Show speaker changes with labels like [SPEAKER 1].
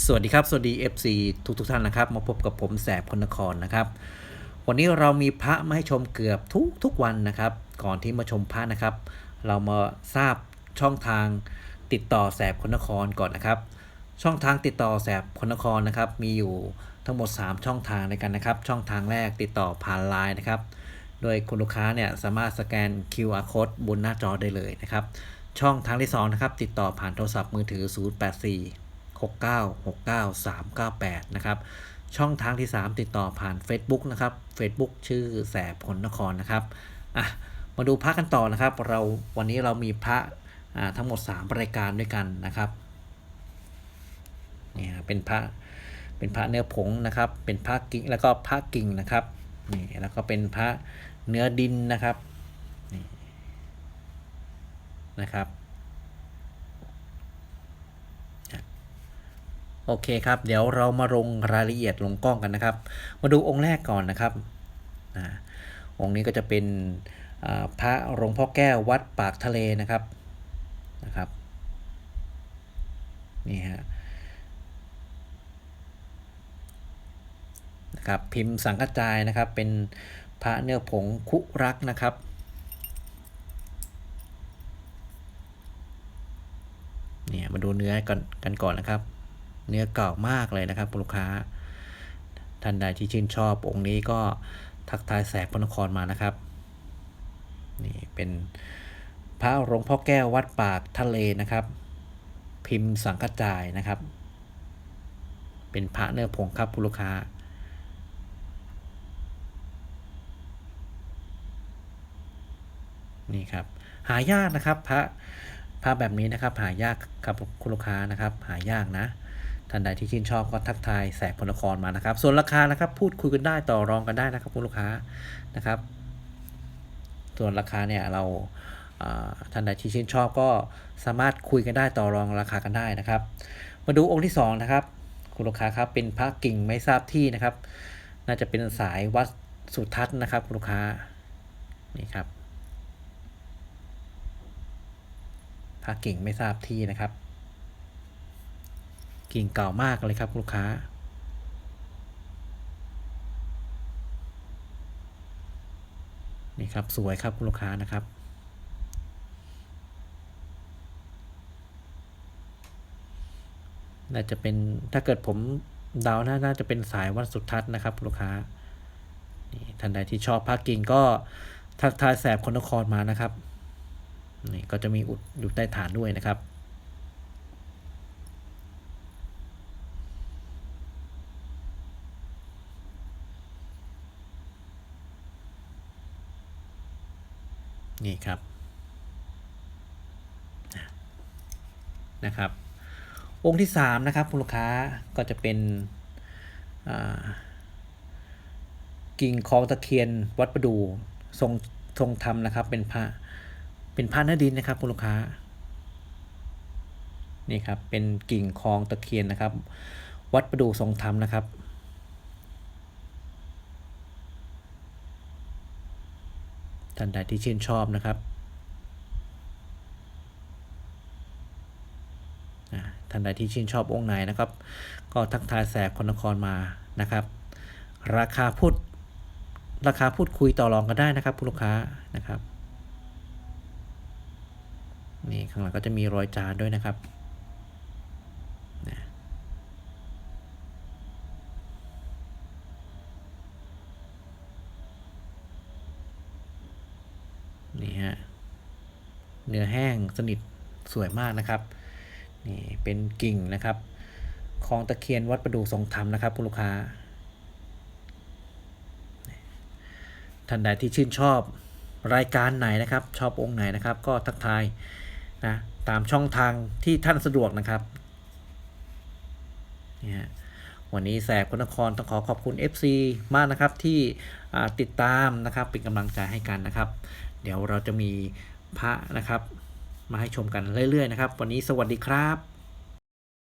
[SPEAKER 1] สวัสดีครับ สวัสดี FC ทุกทุกท่านนะครับ มาพบกับผมแสบคนนครนะครับ วันนี้เรามีพระมาให้ชมเกือบทุกทุกวันนะครับ ก่อนที่มาชมพระนะครับ เรามาทราบช่องทางติดต่อแสบคนนครก่อนนะครับ ช่องทางติดต่อแสบคนครนะครับ มีอยู่ทั้งหมด 3 ช่องทางในกันนะครับ ช่องทางแรกติดต่อผ่านไลน์นะครับ โดยคุณลูกค้าเนี่ยสามารถสแกน QR code บนหน้าจอได้เลยนะครับ ช่องทางที่2นะครับติดต่อผ่านโทรศัพท์มือถือ 084 6969 398 นะครับ ช่องทางที่ 3 ติดต่อผ่าน Facebook นะครับ Facebook ชื่อแสบผลนครนะครับอะมาดูพระกันต่อนะครับ เราวันนี้เรามีพระอ่าทั้งหมด 3 รายการด้วยกันนะครับเนี่ยเป็นพระเป็นพระเนื้อผงนะครับ เป็นพระกิ่งแล้วก็พระกิ่งนะครับนี่แล้วก็เป็นพระเนื้อดินนะครับนี่นะครับ โอเคครับ เดี๋ยวเรามาลงรายละเอียดลงกล้องกันนะครับ มาดูองค์แรกก่อนนะครับอ่าองค์นี้ก็จะเป็นพระหลวงพ่อแก้ววัดปากทะเลนะครับนะครับนี่ฮะนะครับพิมพ์สังกจายนะครับ เป็นพระเนื้อผงคุรักนะครับเนี่ยมาดูเนื้อกันกันก่อนนะครับ เนื้อเก่ามากเลยนะครับคุณลูกค้า ท่านใดที่ชื่นชอบองค์นี้ก็ทักทายแสบพระนครมานะครับ นี่เป็นพระหลวงพ่อแก้ววัดปากทะเลนะครับ พิมพ์สังกจายนะครับ เป็นพระเนื้อผงครับคุณลูกค้านี่ครับหายากนะครับพระพระแบบนี้นะครับหายากครับคุณลูกค้านะครับ หายากนะ ท่านใดที่ชื่นชอบก็ทักทายแสบพลนครมานะครับ ส่วนราคานะครับพูดคุยกันได้ต่อรองกันได้นะครับคุณลูกค้านะครับ ส่วนราคาเนี่ยเราท่านใดที่ชื่นชอบก็สามารถคุยกันได้ต่อรองราคากันได้นะครับ มาดูองค์ที่สองนะครับคุณลูกค้าครับเป็นพระกิ่งไม่ทราบที่นะครับ น่าจะเป็นสายวัดสุทัศน์นะครับคุณลูกค้านี่ครับพระกิ่งไม่ทราบที่นะครับ กิ่งเก่ามากเลยครับลูกค้า นี่ครับสวยครับคุณลูกค้านะครับน่าจะเป็นถ้าเกิดผมเดาน่าน่าจะเป็นสายวัดสุทัศน์นะครับลูกค้านี่ท่านใดที่ชอบพระกิ่งก็ทักทายแสบคนนครมานะครับนี่ก็จะมีอุดอยู่ใต้ฐานด้วยนะครับ นี่ครับนะครับ องค์ที่สามนะครับคุณลูกค้าก็จะเป็นกิ่งคลองตะเคียนวัดประดูทรงทรงธรรมนะครับ เป็นพระเป็นพระเนื้อดินนะครับคุณลูกค้านี่ครับเป็นกิ่งคลองตะเคียนนะครับ วัดประดูทรงธรรมนะครับ ท่านใดที่ชื่นชอบนะครับท่านใดที่ชื่นชอบองค์ไหนนะครับ ก็ทักทายแสบคนนครมานะครับ ราคาพูดราคาพูดคุยต่อรองกันได้นะครับคุณลูกค้านะครับนี่ข้างหลังก็จะมีรอยจานด้วยนะครับนะนี่ฮะ เนื้อแห้งสนิทสวยมากนะครับนี่เป็นกิ่งนะครับคลองตะเคียนวัดประดูทรงธรรมนะครับคุณลูกค้าท่านใดที่ชื่นชอบรายการไหนนะครับ ชอบองค์ไหนนะครับ ก็ทักทายนะตามช่องทางที่ท่านสะดวกนะครับเนี่ยฮะวันนี้แสบคนครต้องขอขอบคุณ FC มากนะครับที่ติดตามนะครับเป็นกำลังใจให้กันนะครับ เดี๋ยวเราจะมี พระนะครับ มาให้ชมกันเรื่อยๆนะครับ วันนี้สวัสดีครับ